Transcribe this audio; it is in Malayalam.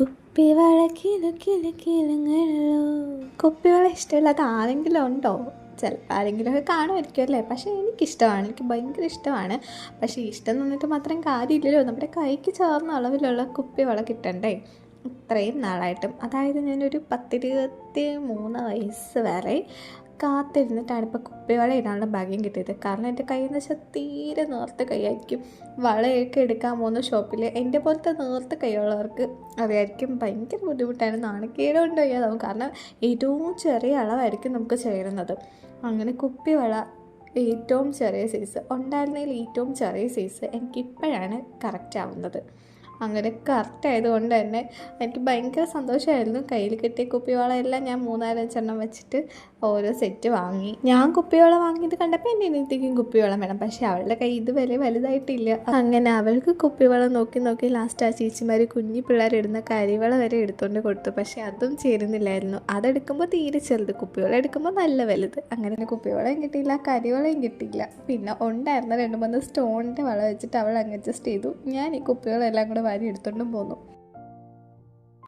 കുപ്പിവള കിലു കിലു കുപ്പി കുപ്പിവള ഇഷ്ടമില്ലാത്ത ആരെങ്കിലും ഉണ്ടോ? ചിലപ്പോൾ ആരെങ്കിലുമൊക്കെ കാണുമായിരിക്കും അല്ലേ? പക്ഷേ എനിക്കിഷ്ടമാണ്. എനിക്ക് ഭയങ്കര ഇഷ്ടമാണ്. പക്ഷേ ഇഷ്ടം നിന്നിട്ട് മാത്രം കാര്യമില്ലല്ലോ. നമ്മുടെ കൈക്ക് ചേർന്ന അളവിലുള്ള കുപ്പിവള കിട്ടണ്ടേ? ഇത്രയും നാളായിട്ടും. അതായത് ഞാനൊരു പത്തിരുപത്തി മൂന്ന് വയസ്സ് വരെ കാത്തിരുന്നിട്ടാണ് ഇപ്പോൾ കുപ്പിവള ഇടാനുള്ള ഭാഗ്യം കിട്ടിയത്. കാരണം എന്റെ കയ്യിൽ നിന്ന് വെച്ചാൽ തീരെ നേർത്ത കൈയായിരിക്കും. വളയൊക്കെ എടുക്കാൻ പോകുന്ന ഷോപ്പിൽ എന്റെ പോലത്തെ നേർത്ത കൈയുള്ളവർക്ക് അവയായിരിക്കും ഭയങ്കര ബുദ്ധിമുട്ടാണ് നാണക്കേട് കൊണ്ട് വയ്യാതാവും. കാരണം ഏറ്റവും ചെറിയ അളവായിരിക്കും നമുക്ക് ചേരുന്നത്. അങ്ങനെ കുപ്പിവള ഏറ്റവും ചെറിയ സൈസ് ഉണ്ടായിരുന്നതിൽ ഏറ്റവും ചെറിയ സൈസ് എനിക്കിപ്പോഴാണ് കറക്റ്റ് ആവുന്നത്. അങ്ങനെ കറക്റ്റ് ആയതുകൊണ്ട് തന്നെ എനിക്ക് ഭയങ്കര സന്തോഷമായിരുന്നു. കയ്യിൽ കിട്ടിയ കുപ്പിവളയെല്ലാം ഞാൻ മൂന്നാലഞ്ചെണ്ണം വെച്ചിട്ട് ഓരോ സെറ്റ് വാങ്ങി. ഞാൻ കുപ്പിവള വാങ്ങിയത് കണ്ടപ്പോൾ എന്റെ അനിയത്തിക്കും കുപ്പിവളം വേണം. പക്ഷേ അവളുടെ കൈ ഇതുവരെ വലുതായിട്ടില്ല. അങ്ങനെ അവൾക്ക് കുപ്പിവളം നോക്കി നോക്കി ലാസ്റ്റ് ആ ചേച്ചിമാർ കുഞ്ഞി പിള്ളേരിടുന്ന കരിവള വരെ എടുത്തുകൊണ്ട് കൊടുത്തു. പക്ഷേ അതും ചേരുന്നില്ലായിരുന്നു. അതെടുക്കുമ്പോൾ തീരെ ചെറുത്. കുപ്പിവള എടുക്കുമ്പോൾ നല്ല വലുത്. അങ്ങനെ കുപ്പിവളയും കിട്ടിയില്ല കരിവളയും കിട്ടിയില്ല. പിന്നെ ഉണ്ടായിരുന്ന രണ്ട് മൂന്ന് സ്റ്റോണിന്റെ വള വെച്ചിട്ട് അവൾ അഡ്ജസ്റ്റ് ചെയ്തു. ഞാൻ ഈ കുപ്പികളെല്ലാം കൂടെ വാരി എടുത്തുകൊണ്ടും പോന്നു.